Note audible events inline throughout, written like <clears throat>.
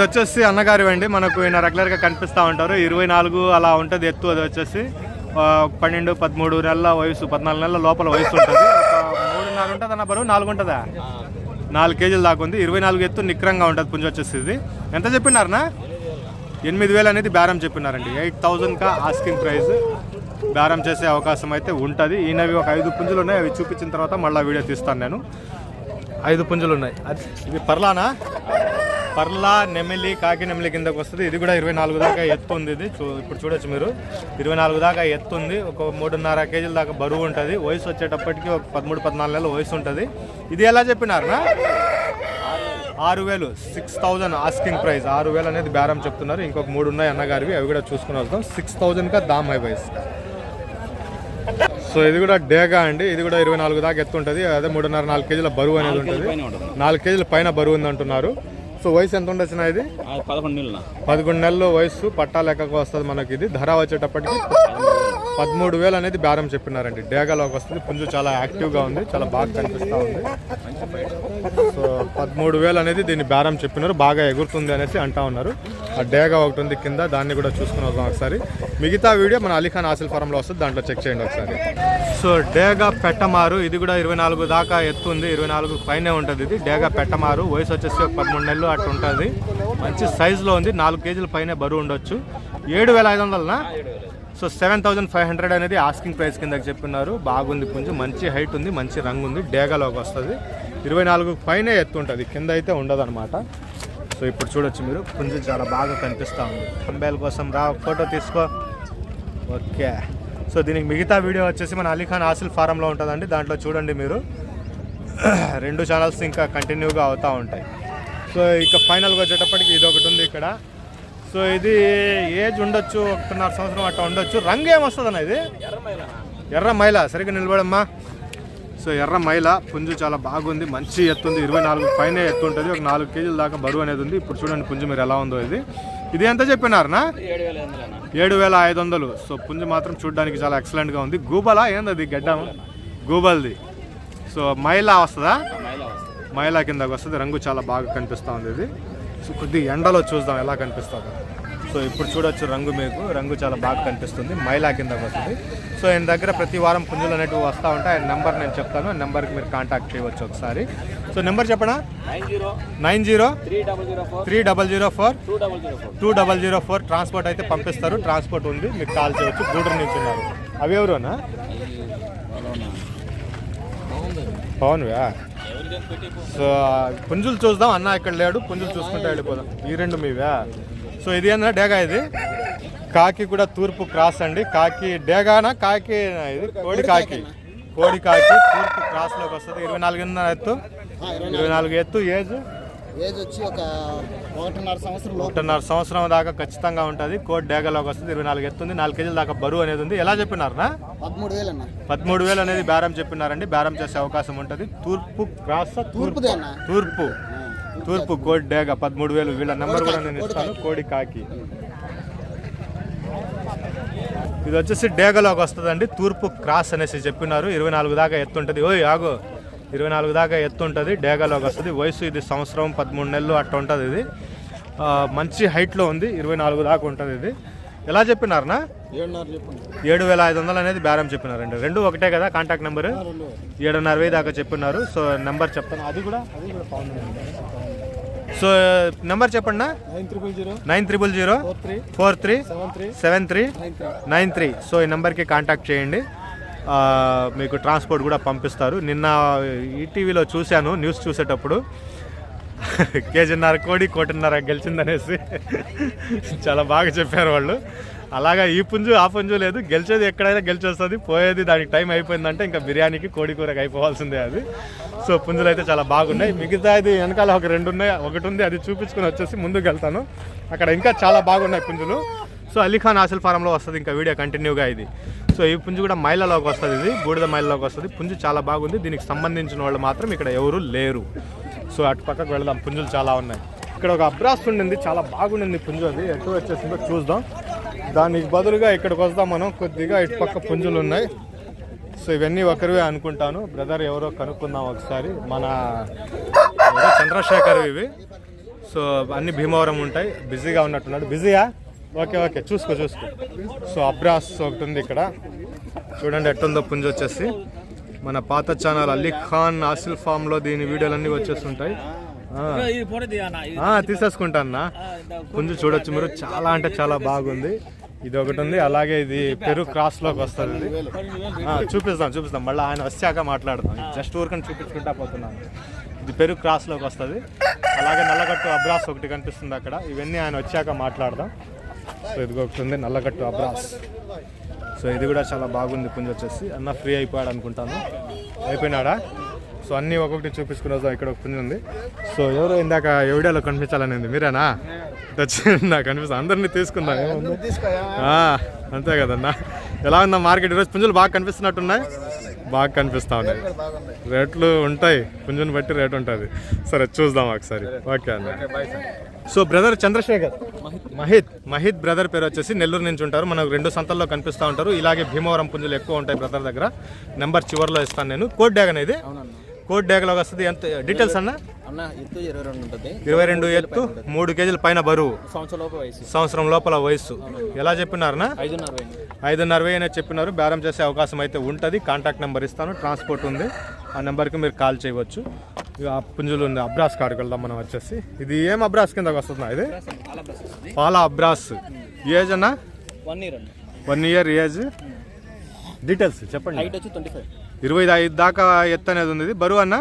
ఇది వచ్చేసి అన్నగారు అండి మనకు ఈయన రెగ్యులర్గా కనిపిస్తూ ఉంటారు. ఇరవై నాలుగు అలా ఉంటుంది ఎత్తు అది వచ్చేసి పన్నెండు పదమూడు నెలల వయసు పద్నాలుగు నెలల లోపల వయసు ఉంటుంది. మూడు మూడున్నర ఉంటుంది అన్న బరువు? నాలుగు ఉంటుందా? నాలుగు కేజీలు దాకా ఉంది. ఇరవై నాలుగు ఎత్తు నిక్రంగా ఉంటుంది పుంజు వచ్చేసి ఇది. ఎంత చెప్పినారనా ఎనిమిది వేలు అనేది బేరం చెప్పినారండి. ఎయిట్ థౌజండ్గా ఆస్కింగ్ ప్రైస్. బేరం చేసే అవకాశం అయితే ఉంటుంది. ఈయనవి ఒక ఐదు పుంజులు ఉన్నాయి. అవి చూపించిన తర్వాత మళ్ళీ వీడియో తీస్తాను నేను. ఐదు పుంజులు ఉన్నాయి. అది ఇది పర్లానా? పర్లా నెమిలి కాకి నెమిలి కిందకు వస్తుంది. ఇది కూడా ఇరవై నాలుగు దాకా ఎత్తు ఉంది ఇది. చూ ఇప్పుడు చూడొచ్చు మీరు. ఇరవై నాలుగు దాకా ఎత్తు ఉంది ఒక మూడున్నర కేజీల దాకా బరువు ఉంటుంది. వయసు వచ్చేటప్పటికి ఒక పదమూడు పద్నాలుగు నెలల వయసు ఉంటుంది. ఇది ఎలా చెప్పినారనా? ఆరు వేలు. Six thousand asking price. ఆరు వేలు అనేది బేరం చెప్తున్నారు. ఇంకొక మూడు ఉన్నాయి అన్నగారివి. అవి కూడా చూసుకుని వస్తాం. సిక్స్ థౌజండ్గా దామ్ హై ప్రైస్ సో ఇది కూడా డేగా అండి. ఇది కూడా ఇరవై నాలుగు దాకా ఎత్తు ఉంటుంది అదే మూడున్నర నాలుగు కేజీల బరువు అనేది ఉంటుంది. నాలుగు కేజీల పైన బరువు ఉంది అంటున్నారు సో వయసు ఎంత ఉండొచ్చిన ఇది? పదకొండు నీళ్ళు పదకొండు నెలల వయసు పట్టా లెక్కకు వస్తుంది మనకి ఇది. ధర వచ్చేటప్పటికి పదమూడు వేలు అనేది బేరం చెప్పినారండి. డేగాలోకి వస్తుంది. పుంజు చాలా యాక్టివ్గా ఉంది. చాలా బాగా కనిపిస్తూ ఉంది. సో పదమూడు వేలు అనేది దీన్ని బేరం చెప్పినారు. బాగా ఎగురుతుంది అనేసి అంటా ఉన్నారు. ఆ డేగా ఒకటి ఉంది కింద. దాన్ని కూడా చూసుకుని వద్దాం ఒకసారి. మిగతా వీడియో మన అలీఖాన్ ఆసిల్ ఫారంలో వస్తుంది. దాంట్లో చెక్ చేయండి ఒకసారి. సో డేగా పెట్టమారు. ఇది కూడా ఇరవై నాలుగు దాకా ఎత్తు ఉంది ఇరవై నాలుగు పైనే ఉంటుంది ఇది. డేగా పెట్టమారు. వయసు వచ్చేసి ఒక పదమూడు నెలలు అట్లా ఉంటుంది. మంచి సైజులో ఉంది. నాలుగు కేజీల పైన బరువు ఉండొచ్చు. ఏడు వేల ఐదు వందలనా? So seven thousand five hundred అనేది ఆస్కింగ్ ప్రైస్ కింద చెప్పినారు. బాగుంది పుంజు మంచి హైట్ ఉంది మంచి రంగు ఉంది డేగాలోకి వస్తుంది. ఇరవై నాలుగు పైనే ఎత్తు ఉంటుంది కింద అయితే ఉండదన్నమాట. సో ఇప్పుడు చూడొచ్చు మీరు పుంజు చాలా బాగా కనిపిస్తూ ఉంది. కంబేల కోసం రా ఫోటో తీసుకో. ఓకే. సో దీనికి మిగతా వీడియో వచ్చేసి మన అలీఖాన్ ఆసిల్ ఫారంలో ఉంటుందండి దాంట్లో చూడండి మీరు. <clears throat> రెండు ఛానల్స్ ఇంకా కంటిన్యూగా అవుతూ ఉంటాయి. సో ఇక ఫైనల్గా వచ్చేటప్పటికి ఇది ఒకటి ఉంది ఇక్కడ. సో ఇది ఏజ్ ఉండొచ్చు ఒకటిన్నర సంవత్సరం అట్లా ఉండొచ్చు. రంగు ఏమొస్తుంది అన్న ఇది? ఎర్ర మైల. సరిగ్గా నిలబడమ్మా. సో ఎర్ర మైల పుంజు చాలా బాగుంది మంచి ఎత్తుంది ఇరవై నాలుగు పైన ఎత్తు ఉంటుంది. ఒక నాలుగు కేజీల దాకా బరువు అనేది ఉంది. ఇప్పుడు చూడండి పుంజు మీరు ఎలా ఉందో ఇది. ఇది ఎంత చెప్పినారనా ఏడు వేల ఐదు వందలు. సో పుంజు మాత్రం చూడడానికి చాలా ఎక్సలెంట్గా ఉంది. గూబలా? ఏంది అది గడ్డం? గూబల్ది. సో మైలా వస్తుందా? మైలా కిందకి మైలా కిందకు వస్తుంది. రంగు చాలా బాగా కనిపిస్తూ ఉంది ఇది. సో కొద్దిగా ఎండలో చూద్దాం ఎలా కనిపిస్తుందో. సో ఇప్పుడు చూడొచ్చు రంగు మీకు. రంగు చాలా బాగా కనిపిస్తుంది. మైలా కిందకు వస్తుంది. సో ఆయన దగ్గర ప్రతి వారం పుంజులు అనేటివి వస్తూ ఉంటాయి. ఆయన నెంబర్ నేను చెప్తాను. ఆ నెంబర్కి మీరు కాంటాక్ట్ చేయవచ్చు ఒకసారి. సో నెంబర్ చెప్పనా? Nine zero three double zero four two double zero four. Transport అయితే పంపిస్తారు. ట్రాన్స్పోర్ట్ ఉంది. మీకు కాల్ చేయవచ్చు గూడూరు నుంచి ఉన్నారు. అవి ఎవరునా? పవన్వా? సో పుంజులు చూద్దాం. అన్న ఇక్కడ లేడు. పుంజులు చూసుకుంటే వెళ్ళిపోదాం. ఈ రెండు మీవా? సో ఇది అన్న? డేగా ఇది? కాకి కూడా తూర్పు క్రాస్ అండి. కాకి డేగానా? కాకి ఇది? కోడి కాకి. కోడి కాకి తూర్పు క్రాస్లోకి వస్తుంది. ఇరవై నాలుగు ఎత్తు? ఇరవై నాలుగు ఎత్తు. ఏజ్? ఏజ్ వచ్చి ఒక ఒకటిన్నర సంవత్సరం లోపు. ఒకటిన్నర సంవత్సరం దాకా ఖచ్చితంగా ఉంటుంది. కోడ్ డేగలోకి వస్తుంది ఇరవై నాలుగు ఎత్తుంది నాలుగు కేజీల దాకా బరువు అనేది ఉంది. ఎలా చెప్పినారనా? పదమూడు వేలు అన్న. పదమూడు వేలు అనేది బేరం చెప్పినారండి. బేరం చేసే అవకాశం ఉంటుంది. తూర్పు క్రాస్ తూర్పు. తూర్పు. తూర్పు కోడ్ డేగ పదమూడు వేలు. వీళ్ళ నెంబర్ కూడా నేను ఇస్తాను. కోడి కాకి. ఇది వచ్చేసి డేగలోకి వస్తుందండి. తూర్పు క్రాస్ అనేసి చెప్పినారు. ఇరవై నాలుగు దాకా ఎత్తు ఉంటుంది ఓయ్ ఆగు. ఇరవై నాలుగు దాకా ఎత్తు ఉంటుంది డేగాలోకి వస్తుంది. వయసు ఇది సంవత్సరం పదమూడు నెలలు అట్లా ఉంటుంది ఇది. మంచి హైట్లో ఉంది. ఇరవై నాలుగు దాకా ఉంటుంది ఇది. ఎలా చెప్పినారనా? ఏడు వేల ఐదు వందలు అనేది బేరం చెప్పినారండి. రెండు ఒకటే కదా కాంటాక్ట్ నెంబర్? ఏడున్నర వెయ్యి దాకా చెప్పినారు. సో నెంబర్ చెప్తాను అది కూడా? సో నెంబర్ చెప్పండి nine triple zero. Four three. Seven three. Nine three. So ఈ నెంబర్కి కాంటాక్ట్ చేయండి. మీకు ట్రాన్స్పోర్ట్ కూడా పంపిస్తారు. నిన్న ఈటీవీలో చూశాను న్యూస్ చూసేటప్పుడు. కేజీన్నర కోడి కోటిన్నర గెలిచిందనేసి చాలా బాగా చెప్పారు వాళ్ళు. అలాగా ఈ పుంజు ఆ పుంజు లేదు. గెలిచేది ఎక్కడైనా గెలిచొస్తుంది. పోయేది దానికి టైం అయిపోయిందంటే ఇంకా బిర్యానీకి కోడి కూరకి అయిపోవాల్సిందే అది. సో పుంజులు అయితే చాలా బాగున్నాయి. మిగతా ఇది వెనకాల ఒక రెండు ఉన్నాయి. ఒకటి ఉంది అది చూపించుకుని వచ్చేసి ముందుకు వెళ్తాను. అక్కడ ఇంకా చాలా బాగున్నాయి పుంజులు. సో అలీఖాన్ ఆసిల్ ఫారంలో వస్తుంది. ఇంకా వీడియో కంటిన్యూగా ఇది. సో ఈ పుంజు కూడా మైలలోకి వస్తుంది ఇది బూడిద మైలలోకి వస్తుంది. పుంజు చాలా బాగుంది. దీనికి సంబంధించిన వాళ్ళు మాత్రం ఇక్కడ ఎవరు లేరు. సో అటు పక్కకు వెళదాం. పుంజులు చాలా ఉన్నాయి. ఇక్కడ ఒక అబ్రాస్ ఉండింది. చాలా బాగుండింది పుంజు అది. ఎటు వచ్చేసిందో చూద్దాం. దానికి బదులుగా ఇక్కడికి వస్తాం మనం. కొద్దిగా ఇటు పక్క పుంజులు ఉన్నాయి. సో ఇవన్నీ ఒకరివే అనుకుంటాను. బ్రదర్ ఎవరో కనుక్కుందాం ఒకసారి. మన చంద్రశేఖర్ ఇవి. సో అన్ని భీమవరం ఉంటాయి. బిజీగా ఉన్నట్టున్నాడు. బిజీయా? Okay okay. చూసుకో చూసుకో. సో అబ్రాస్ ఒకటి ఉంది ఇక్కడ. చూడండి ఎట్టుందో పుంజు వచ్చేసి. మన పాత ఛానల్ అలీ ఖాన్ ఆసిల్ ఫామ్లో దీని వీడియోలన్నీ వచ్చేస్తుంటాయి. పోటీ అన్న. పుంజు చూడొచ్చు మీరు. చాలా అంటే చాలా బాగుంది. ఇది ఒకటి ఉంది. అలాగే ఇది పెరు క్రాస్లోకి వస్తుంది ఇది. చూపిస్తాం చూపిస్తాం. మళ్ళీ ఆయన వచ్చాక మాట్లాడదాం. జస్ట్ ఊరికని చూపించుకుంటా పోతున్నాను. ఇది పెరు క్రాస్లోకి వస్తుంది. అలాగే నల్లగట్టు అబ్రాస్ ఒకటి కనిపిస్తుంది అక్కడ. ఇవన్నీ ఆయన వచ్చాక మాట్లాడదాం. సో ఇది ఒకటి ఉంది నల్లగట్టు అబ్రాస్. సో ఇది కూడా చాలా బాగుంది పుంజు వచ్చేసి. అన్న ఫ్రీ అయిపోయాడు అనుకుంటాను. అయిపోయినాడా? సో అన్నీ ఒక్కొక్కటి చూపించుకుని ఇక్కడ ఒక పుంజు ఉంది. సో ఎవరో ఇందాక ఎవడియాలో కనిపించాలనేది మీరేనా? నాకు కనిపిస్తుంది అందరినీ తీసుకుందాం. ఏముంది? అంతే కదన్నా. ఎలా ఉందా మార్కెట్ ఈరోజు పుంజులు బాగా కనిపిస్తున్నట్టున్నాయి? బాగా కనిపిస్తా ఉన్నాయి. రేట్లు ఉంటాయి. పుంజుని బట్టి రేట్ ఉంటుంది. సరే చూద్దాం ఒకసారి. ఓకే అన్న. So brother Chandrashekhar. Mahit. Mahit. Brother పేరు వచ్చేసి నెల్లూరు నుంచి ఉంటారు. మనకు రెండు సంతల్లో కనిపిస్తూ ఉంటారు. ఇలాగే భీమవరం పుంజులు ఎక్కువ ఉంటాయి బ్రదర్ దగ్గర. నెంబర్ చివరిలో ఇస్తాను నేను. కోడ్ డ్యాగ్ అనేది కోడ్ డ్యాగ్లో వస్తుంది. ఎంత డీటెయిల్స్ అన్న? అన్న ఎత్తు ఇరవై రెండు ఉంటుంది. ఇరవై రెండు ఎత్తు మూడు కేజీల పైన బరువు. సంవత్సరం లోపు వయసు. సంవత్సరం లోపల వయసు ఎలా చెప్పినారనా ఐదున్నర ఐదున్నర వెయ్యి అనేది చెప్పినారు. బేరం చేసే అవకాశం అయితే ఉంటుంది. కాంటాక్ట్ నెంబర్ ఇస్తాను. ట్రాన్స్పోర్ట్ ఉంది. ఆ నెంబర్కి మీరు కాల్ చేయవచ్చు. ఆ పుంజులు ఉంది. అబ్రాస్ కాడికి వెళ్దాం మనం వచ్చేసి. ఇది ఏం అబ్రాస్ కిందకి వస్తుందా ఇది? పాల అబ్రాస్ ఏజ్ అన్న? One year one year age. Details చెప్పండి. హైట్ వచ్చి ట్వంటీ ఫైవ్. ఇరవై ఐదు దాకా ఎత్తు అనేది ఉంది. ఇది బరువు అన్న?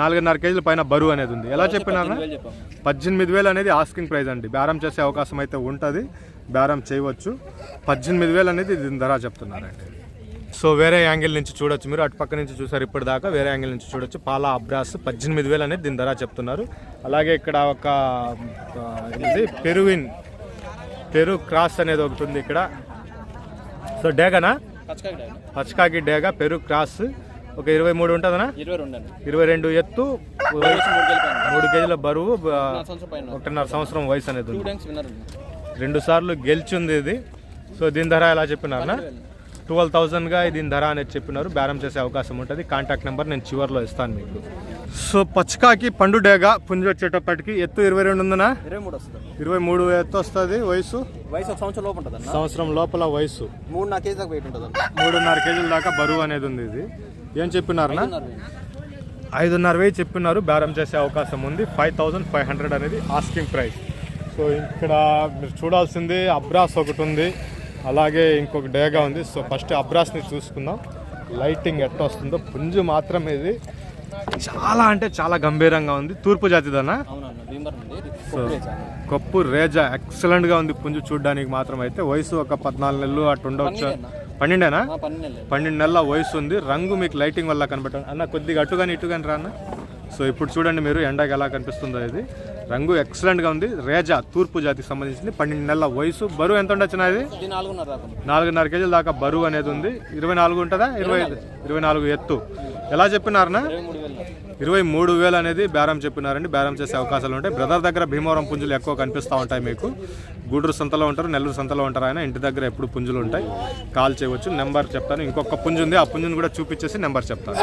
నాలుగున్నర కేజీల పైన బరువు అనేది ఉంది. ఎలా చెప్పినారా? పద్దెనిమిది వేలు అనేది ఆస్కింగ్ ప్రైస్ అండి. బేరం చేసే అవకాశం అయితే ఉంటుంది. బేరం చేయవచ్చు. పద్దెనిమిది వేలు అనేది దీని ధర చెప్తున్నారండి. సో వేరే యాంగిల్ నుంచి చూడొచ్చు మీరు. అటు పక్క నుంచి చూసారు ఇప్పటిదాకా. వేరే యాంగిల్ నుంచి చూడొచ్చు. పాలా అబ్రాస్ పద్దెనిమిది వేలు అనేది దీని ధర చెప్తున్నారు. అలాగే ఇక్కడ ఒక ఇది పెరువిన్. పెరు క్రాస్ అనేది ఒకటి ఉంది ఇక్కడ. సో డేగనా? పచ్చకాకి డేగ పెరు క్రాస్ ఒక ఇరవై మూడు ఉంటుందనా? ఇరవై రెండు అండి. ఇరవై రెండు ఎత్తు మూడు కేజీల బరువు ఒకటిన్నర సంవత్సరం వయసు అనేది రెండు సార్లు గెలిచింది ఇది. సో దీని ధర ఎలా చెప్పినారనా? ట్వెల్వ్ థౌజండ్గా దీని ధర అనేది చెప్పినారు. బేరం చేసే అవకాశం ఉంటుంది. కాంటాక్ట్ నెంబర్ నేను చివర్లో ఇస్తాను మీకు. సో పచ్చకాకి పండు డేగా పుంజు వచ్చేటప్పటికి ఎత్తు ఇరవై రెండు ఉందనా ఇరవై మూడు వస్తుంది. ఇరవై మూడు ఎత్తు వస్తుంది. వయసు? వయసు ఒక సంవత్సరం లోపు ఉంటుంది సంవత్సరం లోపల వయసు. మూడు నా కేజీ దాకా వెయిట్ ఉంటుంది మూడున్నర కేజీల దాకా బరువు అనేది ఉంది ఇది. ఏం చెప్పినారనా? ఐదున్నర వెయ్యి చెప్పినారు. బేరం చేసే అవకాశం ఉంది. ఫైవ్ థౌజండ్ ఫైవ్ హండ్రెడ్ అనేది ఆస్కింగ్ ప్రైస్. సో ఇక్కడ మీరు చూడాల్సింది అబ్రాస్ ఒకటి ఉంది. అలాగే ఇంకొక డేగా ఉంది. సో ఫస్ట్ అబ్రాస్ని చూసుకుందాం. లైటింగ్ ఎట్లా వస్తుందో. పుంజు మాత్రం ఇది. చాలా అంటే చాలా గంభీరంగా ఉంది. తూర్పు జాతిదనా కొప్పు రేజా. ఎక్సలెంట్గా ఉంది పుంజు చూడడానికి మాత్రం అయితే. వయసు ఒక పద్నాలుగు నెలలు అటు ఉండవచ్చు. పన్నెండేనా? పన్నెండు నెలలు. వయసు ఉంది. రంగు మీకు లైటింగ్ వల్ల కనబెట్టండి అన్న కొద్దిగా అటు కానీ ఇటు కానీ రాన్న సో ఇప్పుడు చూడండి మీరు ఎండకి ఎలా కనిపిస్తుందో ఇది. రంగు ఎక్సలెంట్గా ఉంది. రేజా తూర్పు జాతికి సంబంధించింది. పన్నెండు నెలల వయసు. బరువు ఎంత ఉండొచ్చు ఉంది. నాలుగున్నర కేజీల దాకా బరువు అనేది ఉంది. ఇరవై నాలుగు ఉంటుందా? ఇరవై ఇరవై నాలుగు ఎత్తు. ఎలా చెప్పినారనా ఇరవై మూడు వేలు అనేది బేరం చెప్పినారండి. బేరం చేసే అవకాశాలు ఉంటాయి. బ్రదర్ దగ్గర భీమవరం పుంజులు ఎక్కువ కనిపిస్తూ ఉంటాయి మీకు. గూడూరు సంతలో ఉంటారు నెల్లూరు సంతలో ఉంటారు ఆయన. ఇంటి దగ్గర ఎప్పుడు పుంజులు ఉంటాయి. కాల్ చేయవచ్చు నెంబర్ చెప్తాను. ఇంకొక పుంజు ఉంది. ఆ పుంజుని కూడా చూపించేసి నెంబర్ చెప్తాను.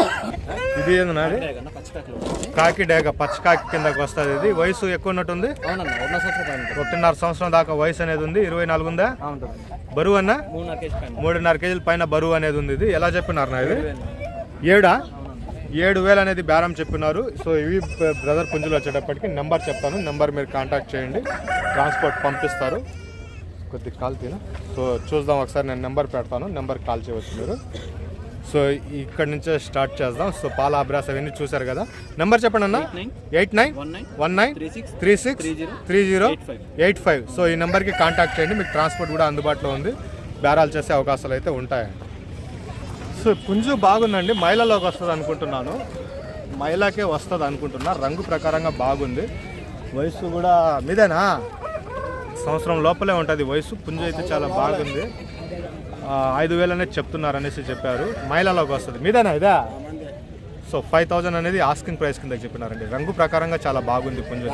ఇది ఏంటన్నది ఉంటుంది. కాకి డేగ పచ్చ కాకి కిందకి వస్తుంది ఇది. వయసు ఎక్కువ ఉన్నట్టుంది. ఒకటిన్నర సంవత్సరం దాకా వయసు అనేది ఉంది. ఇరవై నాలుగు ఉందా? బరువు అన్న? మూడున్నర కేజీల పైన. బరువు అనేది ఉంది ఇది. ఎలా చెప్పినారు నా ఇది? ఏడా? ఏడు వేలు అనేది బేరం చెప్పినారు. సో ఇవి బ్రదర్ పుంజులు వచ్చేటప్పటికి నెంబర్ చెప్తాను. నెంబర్ మీరు కాంటాక్ట్ చేయండి. ట్రాన్స్పోర్ట్ పంపిస్తారు. కొద్దిగా కాల్ తిన సో చూద్దాం ఒకసారి నేను నెంబర్ పెడతాను. నెంబర్ కాల్ చేయవచ్చు మీరు. సో ఇక్కడ నుంచే స్టార్ట్ చేద్దాం. సో పాల అబ్రాస్ అవన్నీ చూసారు కదా. నెంబర్ చెప్పండి అన్న. Eight nine one nine three six three zero eight five. So ఈ నెంబర్కి కాంటాక్ట్ చేయండి. మీకు ట్రాన్స్పోర్ట్ కూడా అందుబాటులో ఉంది. బేరాలు చేసే అవకాశాలు అయితే ఉంటాయండి సో పుంజు బాగుందండి. మైలలోకి వస్తుంది అనుకుంటున్నాను మైలాకే వస్తుంది అనుకుంటున్నా రంగు ప్రకారంగా బాగుంది. వయసు కూడా మీదేనా? సంవత్సరం లోపలే ఉంటుంది వయసు పుంజు అయితే చాలా బాగుంది. ఐదు వేలు అనేది చెప్తున్నారు అనేసి చెప్పారు. మైలాలోకి వస్తుంది. మీదేనా ఇదా? సో ఫైవ్ థౌజండ్ అనేది ఆస్కింగ్ ప్రైస్ కింద చెప్పినారండి. రంగు ప్రకారంగా చాలా బాగుంది పుంజు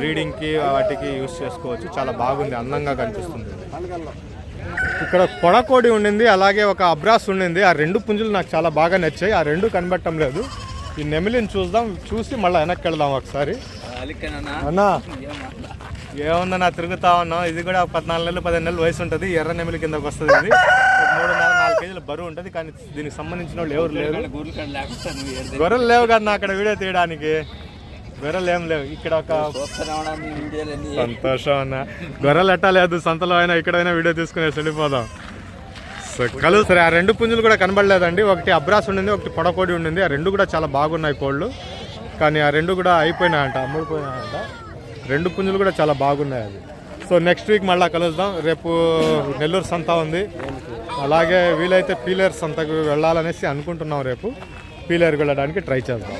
బ్రీడింగ్కి వాటికి యూస్ చేసుకోవచ్చు. చాలా బాగుంది. అందంగా కనిపిస్తుంది. ఇక్కడ కొడకోడి ఉండింది అలాగే ఒక అబ్రాస్ ఉండింది. ఆ రెండు పుంజులు నాకు చాలా బాగా నచ్చాయి. ఆ రెండు కనబడటం లేదు. ఈ నెమిలిని చూద్దాం చూసి మళ్ళీ వెనక్కి వెళ్దాం ఒకసారి. అన్నా ఏముందన్నా తిరుగుతా ఉన్నాం ఇది కూడా పద్నాలుగు నెలలు పదిహేను నెలలు వయసు ఉంటుంది. ఎర్ర నెమిలి కిందకి వస్తుంది ఇది. మూడున్నర నాలుగు కేజీల బరువు ఉంటుంది కానీ దీనికి సంబంధించిన వాళ్ళు ఎవరు లేరు. గొర్రెలు లేవు కదా అక్కడ వీడియో తీయడానికి. గొర్రెలు ఏం లేవు. ఇక్కడ ఒక సంతోషం అన్న. గొర్రెలు ఎట్టా లేదు సంతలో అయినా ఇక్కడైనా వీడియో తీసుకుని వెళ్ళిపోదాం. సో కలు సరే ఆ రెండు పుంజులు కూడా కనబడలేదండి. ఒకటి అబ్రాస్ ఉండింది ఒకటి పొడకోడి ఉండింది. ఆ రెండు కూడా చాలా బాగున్నాయి కోళ్ళు. కానీ ఆ రెండు కూడా అయిపోయినాయంట అమ్ముడిపోయినాయంట. రెండు పుంజులు కూడా చాలా బాగున్నాయి అది సో నెక్స్ట్ వీక్ మళ్ళీ కలుద్దాం. రేపు నెల్లూరు సంత ఉంది. అలాగే వీలైతే పీలేరు సంతకు వెళ్ళాలనేసి అనుకుంటున్నాం రేపు. పీలేరు వెళ్ళడానికి ట్రై చేద్దాం.